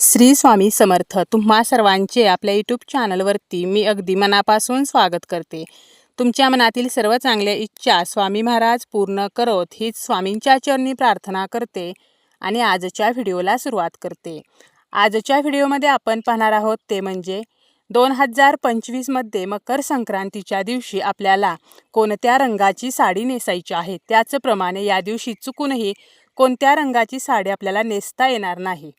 श्री स्वामी समर्थ. तुम्हा सर्वांचे आपल्या यूट्यूब चॅनलवरती मी अगदी मनापासून स्वागत करते. तुमच्या मनातील सर्व चांगल्या इच्छा स्वामी महाराज पूर्ण करोत हीच स्वामींच्या चरणी प्रार्थना करते आणि आजच्या व्हिडिओला सुरुवात करते. आजच्या व्हिडिओमध्ये आपण पाहणार आहोत ते म्हणजे दोन हजार पंचवीसमध्ये मकर संक्रांतीच्या दिवशी आपल्याला कोणत्या रंगाची साडी नेसायची आहे? त्याचप्रमाणे या दिवशी चुकूनही कोणत्या रंगाची साडी आपल्याला नेसता येणार नाही?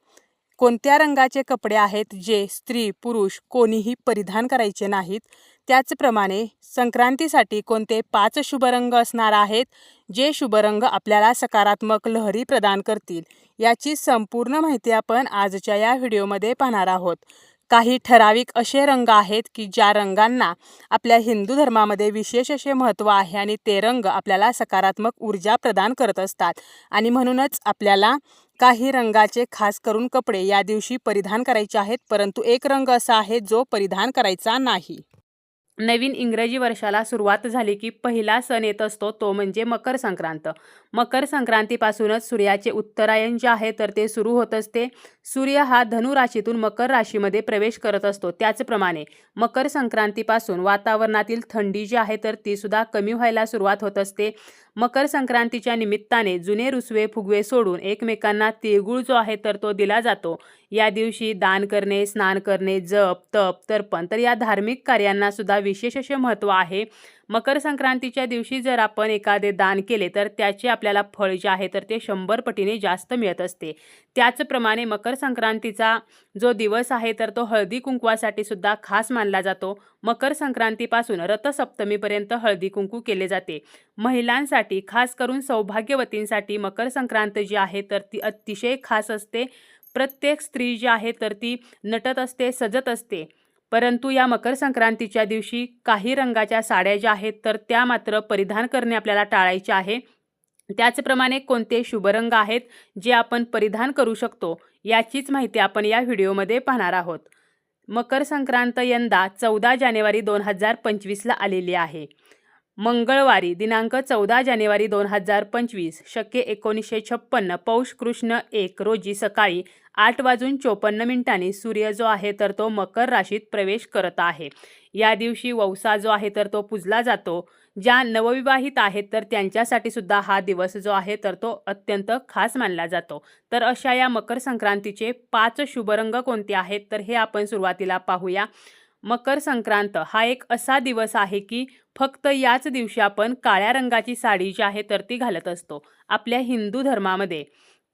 कोणत्या रंगाचे कपडे आहेत जे स्त्री पुरुष कोणीही परिधान करायचे नाहीत? त्याचप्रमाणे संक्रांतीसाठी कोणते पाच शुभरंग असणार आहेत जे शुभरंग आपल्याला सकारात्मक लहरी प्रदान करतील? याची संपूर्ण माहिती आपण आजच्या या व्हिडिओमध्ये पाहणार आहोत. काही ठराविक असे रंग आहेत की ज्या रंगांना आपल्या हिंदू धर्मामध्ये विशेष असे महत्त्व आहे आणि ते रंग आपल्याला सकारात्मक ऊर्जा प्रदान करत असतात. आणि म्हणूनच आपल्याला काही रंगाचे खास करून कपडे या दिवशी परिधान करायचे आहेत परंतु एक रंग असा आहे जो परिधान करायचा नाही. नवीन इंग्रजी वर्षाला सुरुवात झाली की पहिला सण येत असतो तो म्हणजे मकर संक्रांत. मकर संक्रांतीपासूनच सूर्याचे उत्तरायण जे आहे तर ते सुरू होत असते. सूर्य हा धनु राशीतून मकर राशीमध्ये प्रवेश करत असतो. त्याचप्रमाणे मकर संक्रांतीपासून वातावरणातील थंडी जी आहे तर ती सुद्धा कमी व्हायला सुरुवात होत असते. मकर संक्रांतीच्या निमित्ताने जुने रुसवे फुगवे सोडून एकमेकांना तिळगुळ जो आहे तर तो दिला जातो. या दिवशी दान करणे स्नान करणे जप तप तर्पण तर या धार्मिक कार्यांना सुद्धा विशेष असे महत्त्व आहे. मकर संक्रांतीच्या दिवशी जर आपण एखादे दान केले तर त्याचे आपल्याला फळ जे आहे तर ते शंभर पटीने जास्त मिळत असते. त्याचप्रमाणे मकर संक्रांतीचा जो दिवस आहे तर तो हळदी कुंकवासाठी सुद्धा खास मानला जातो. मकर संक्रांतीपासून रथसप्तमीपर्यंत हळदी कुंकू केले जाते. महिलांसाठी खास करून सौभाग्यवतींसाठी मकर संक्रांत जी आहे तर ती अतिशय खास असते. प्रत्येक स्त्री जी आहे तर ती नटत असते सजत असते. परंतु या मकर संक्रांतीच्या दिवशी काही रंगाच्या साड्या ज्या आहेत तर त्या मात्र परिधान करणे आपल्याला टाळायचे आहे. त्याचप्रमाणे कोणते शुभरंग आहेत जे आपण परिधान करू शकतो याचीच माहिती आपण या व्हिडिओमध्ये पाहणार आहोत. मकर संक्रांत यंदा चौदा जानेवारी दोन हजार पंचवीसला आलेली आहे. मंगळवारी दिनांक चौदा जानेवारी दोन हजार पंचवीस शक्य एकोणीसशे छप्पन्न पौष कृष्ण एक रोजी सकाळी आठ वाजून चोपन्न मिनिटांनी सूर्य जो आहे तर तो मकर राशीत प्रवेश करत आहे. या दिवशी वौसा जो आहे तर तो पूजला जातो. ज्या नवविवाहित आहेत तर त्यांच्यासाठी सुद्धा हा दिवस जो आहे तर तो अत्यंत खास मानला जातो. तर अशा या मकर संक्रांतीचे पाच शुभरंग कोणते आहेत? तर हे आपण सुरुवातीला पाहूया. मकर संक्रांत हा एक असा दिवस आहे की फक्त याच दिवशी आपण काळ्या रंगाची साडी जी आहे तर ती घालत असतो आपल्या हिंदू धर्मामध्ये.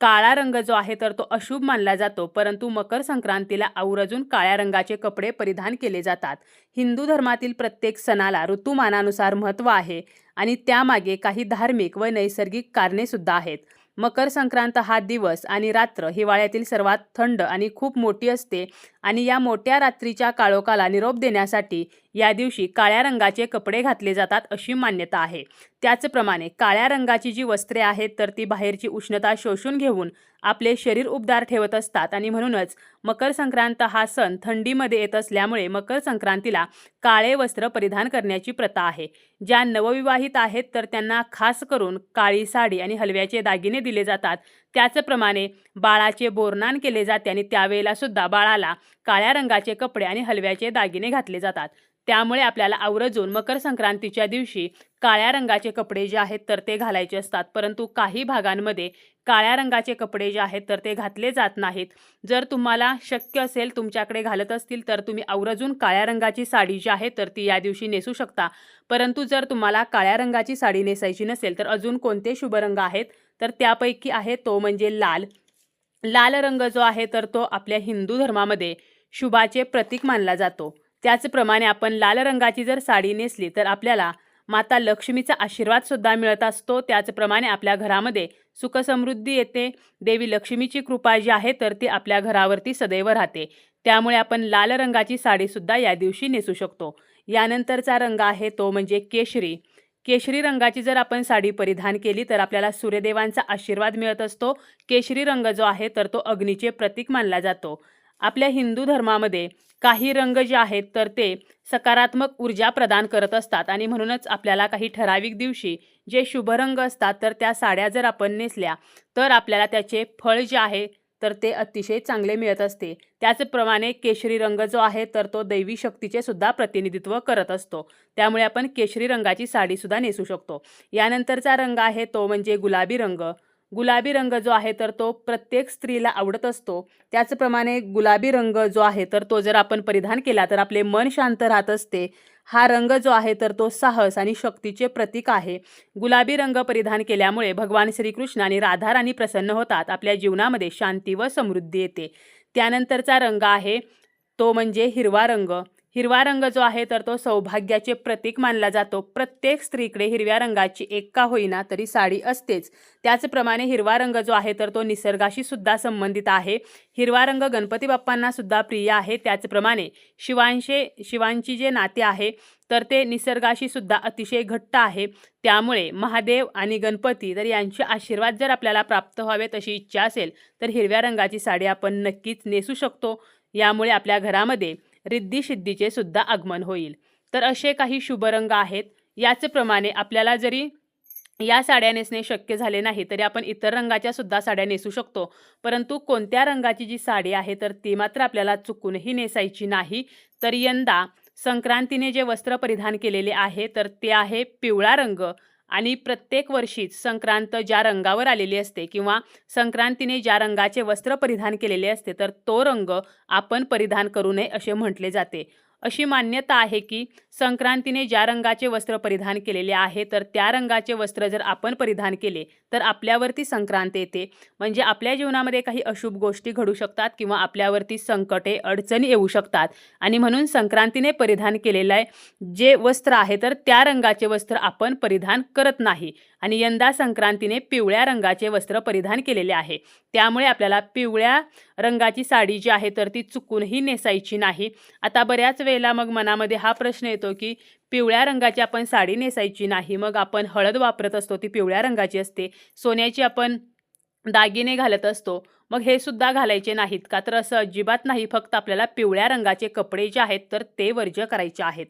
काळा रंग जो आहे तर तो अशुभ मानला जातो परंतु मकर संक्रांतीला आवर्जून काळ्या रंगाचे कपडे परिधान केले जातात. हिंदू धर्मातील प्रत्येक सणाला ऋतुमानानुसार महत्त्व आहे आणि त्यामागे काही धार्मिक व नैसर्गिक कारणे सुद्धा आहेत. मकर संक्रांत हा दिवस आणि रात्र हिवाळ्यातील सर्वात थंड आणि खूप मोठी असते आणि या मोठ्या रात्रीच्या काळोखाला निरोप देण्यासाठी या दिवशी काळ्या रंगाचे कपडे घातले जातात अशी मान्यता आहे. त्याचप्रमाणे काळ्या रंगाची जी वस्त्रे आहेत तर ती बाहेरची उष्णता शोषून घेऊन आपले शरीर उबदार ठेवत असतात. आणि म्हणूनच मकर संक्रांत हा सण थंडीमध्ये येत असल्यामुळे मकर संक्रांतीला काळे वस्त्र परिधान करण्याची प्रथा आहे. ज्या नवविवाहित आहेत तर त्यांना खास करून काळी साडी आणि हलव्याचे दागिने दिले जातात. त्याचप्रमाणे बाळाचे बोरनान केले जाते आणि त्यावेळेला सुद्धा बाळाला काळ्या रंगाचे कपडे आणि हलव्याचे दागिने घातले जातात. त्यामुळे आपल्याला आवर्जून मकर संक्रांतीच्या दिवशी काळ्या रंगाचे कपडे जे आहेत तर ते घालायचे असतात. परंतु काही भागांमध्ये काळ्या रंगाचे कपडे जे आहेत तर ते घातले जात नाहीत. जर तुम्हाला शक्य असेल तुमच्याकडे घालत असतील तर तुम्ही आवर्जून काळ्या रंगाची साडी जी आहे तर ती या दिवशी नेसू शकता. परंतु जर तुम्हाला काळ्या रंगाची साडी नेसायची नसेल तर अजून कोणते शुभ रंग आहेत? तर त्यापैकी आहे तो म्हणजे लाल. लाल रंग जो आहे तर तो आपल्या हिंदू धर्मामध्ये शुभाचे प्रतीक मानला जातो. त्याचप्रमाणे आपण लाल रंगाची जर साडी नेसली तर आपल्याला माता लक्ष्मीचा आशीर्वादसुद्धा मिळत असतो. त्याचप्रमाणे आपल्या घरामध्ये सुखसमृद्धी येते. देवी लक्ष्मीची कृपा जी आहे तर ती आपल्या घरावरती सदैव राहते. त्यामुळे आपण लाल रंगाची साडीसुद्धा या दिवशी नेसू शकतो. यानंतरचा रंग आहे तो म्हणजे केशरी. केशरी रंगाची जर आपण साडी परिधान केली तर आपल्याला सूर्यदेवांचा आशीर्वाद मिळत असतो. केशरी रंग जो आहे तर तो अग्नीचे प्रतीक मानला जातो. आपल्या हिंदू धर्मामध्ये काही रंग जे आहेत तर ते सकारात्मक ऊर्जा प्रदान करत असतात. आणि म्हणूनच आपल्याला काही ठराविक दिवशी जे शुभ रंग असतात तर त्या साड्या जर आपण नेसल्या तर आपल्याला त्याचे फळ जे आहे तर ते अतिशय चांगले मिळत असते. त्याचप्रमाणे केशरी रंग जो आहे तर तो दैवी शक्तीचे सुद्धा प्रतिनिधित्व करत असतो. त्यामुळे आपण केशरी रंगाची साडीसुद्धा नेसू शकतो. यानंतरचा रंग आहे तो म्हणजे गुलाबी रंग. गुलाबी रंग जो आहे तर तो प्रत्येक स्त्रीला आवडत असतो. त्याचप्रमाणे गुलाबी रंग जो आहे तर तो जर आपण परिधान केला तर आपले मन शांत राहत असते. हा रंग जो आहे तर तो साहस आणि शक्तीचे प्रतीक आहे. गुलाबी रंग परिधान केल्यामुळे भगवान श्रीकृष्ण आणि राधाराणी प्रसन्न होतात. आपल्या जीवनामध्ये शांती व समृद्धी येते. त्यानंतरचा रंग आहे तो म्हणजे हिरवा रंग. हिरवा रंग जो आहे तर तो सौभाग्याचे प्रतीक मानला जातो. प्रत्येक स्त्रीकडे हिरव्या रंगाची एक का होईना तरी साडी असतेच. त्याचप्रमाणे हिरवा रंग जो आहे तर तो निसर्गाशी सुद्धा संबंधित आहे. हिरवा रंग गणपती बाप्पांना सुद्धा प्रिय आहे. त्याचप्रमाणे शिवांशे शिवांची जे नाते आहे तर ते निसर्गाशी सुद्धा अतिशय घट्ट आहे. त्यामुळे महादेव आणि गणपती तर यांचे आशीर्वाद जर आपल्याला प्राप्त व्हावे तशी इच्छा असेल तर हिरव्या रंगाची साडी आपण नक्कीच नेसू शकतो. यामुळे आपल्या घरामध्ये रिद्धी सुद्धा आगमन होईल. तर असे काही शुभ रंग आहेत याचप्रमाणे आपल्याला जरी या साड्या नेसणे शक्य झाले नाही तरी आपण इतर रंगाच्या सुद्धा साड्या नेसू शकतो. परंतु कोणत्या रंगाची जी साडी आहे तर ती मात्र आपल्याला चुकूनही नेसायची नाही. तर यंदा संक्रांतीने जे वस्त्र परिधान केलेले आहे तर ते आहे पिवळा रंग. आणि प्रत्येक वर्षीच संक्रांत ज्या रंगावर आलेली असते किंवा संक्रांतीने ज्या रंगाचे वस्त्र परिधान केलेले असते तर तो रंग आपण परिधान करू नये असे म्हटले जाते. अशी मान्यता आहे की संक्रांतीने ज्या रंगाचे वस्त्र परिधान केलेले आहे तर त्या रंगाचे वस्त्र जर आपण परिधान केले तर आपल्यावरती संक्रांत येते. म्हणजे आपल्या जीवनामध्ये काही अशुभ गोष्टी घडू शकतात किंवा आपल्यावरती संकटे अडचणी येऊ शकतात. आणि म्हणून संक्रांतीने परिधान केलेलं आहे जे वस्त्र आहे तर त्या रंगाचे वस्त्र आपण परिधान करत नाही. आणि यंदा संक्रांतीने पिवळ्या रंगाचे वस्त्र परिधान केलेले आहे. त्यामुळे आपल्याला पिवळ्या रंगाची साडी जी आहे तर ती चुकूनही नेसायची नाही. आता बऱ्याच वेळेला मग मनामध्ये हा प्रश्न येतो की पिवळ्या रंगाची आपण साडी नेसायची नाही मग आपण हळद वापरत असतो ती पिवळ्या रंगाची असते सोन्याची आपण दागिने घालत असतो मग हे सुद्धा घालायचे नाहीत का? तर असं अजिबात नाही फक्त आपल्याला पिवळ्या रंगाचे कपडे जे आहेत तर ते वर्ज्य करायचे आहेत.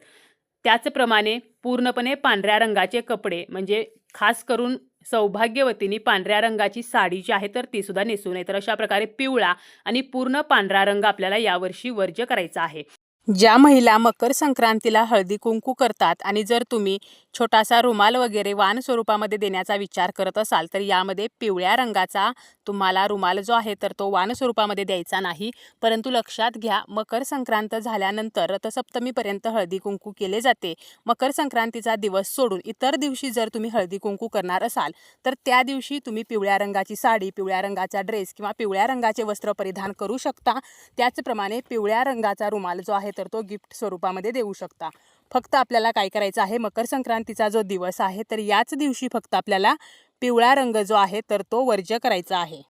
त्याचप्रमाणे पूर्णपणे पांढऱ्या रंगाचे कपडे म्हणजे खास करून सौभाग्यवतीनी पांढऱ्या रंगाची साडी जी आहे तर ती सुद्धा नेसू नये. तर अशा प्रकारे पिवळा आणि पूर्ण पांढरा रंग आपल्याला यावर्षी वर्ज्य करायचा आहे. ज्या महिला मकर संक्रांतीला हळदी कुंकू करतात आणि जर तुम्ही छोटासा रुमाल वगैरे वाण स्वरूपामध्ये देण्याचा विचार करत असाल तर यामध्ये पिवळ्या रंगाचा तुम्हाला रुमाल जो आहे तर तो वान स्वरूपामध्ये द्यायचा नाही. परंतु लक्षात घ्या मकर संक्रांत झाल्यानंतर रथसप्तमीपर्यंत हळदी कुंकू केले जाते. मकर संक्रांतीचा दिवस सोडून इतर दिवशी जर तुम्ही हळदी कुंकू करणार असाल तर त्या दिवशी तुम्ही पिवळ्या रंगाची साडी पिवळ्या रंगाचा ड्रेस किंवा पिवळ्या रंगाचे वस्त्र परिधान करू शकता. त्याचप्रमाणे पिवळ्या रंगाचा रुमाल जो आहे तर तो गिफ्ट स्वरूपामध्ये देऊ शकता. फक्त आपल्याला काय करायचं आहे मकर संक्रांतीचा जो दिवस आहे तर याच दिवशी फक्त आपल्याला पिवळा रंग जो आहे तर तो वर्ज्य करायचा आहे.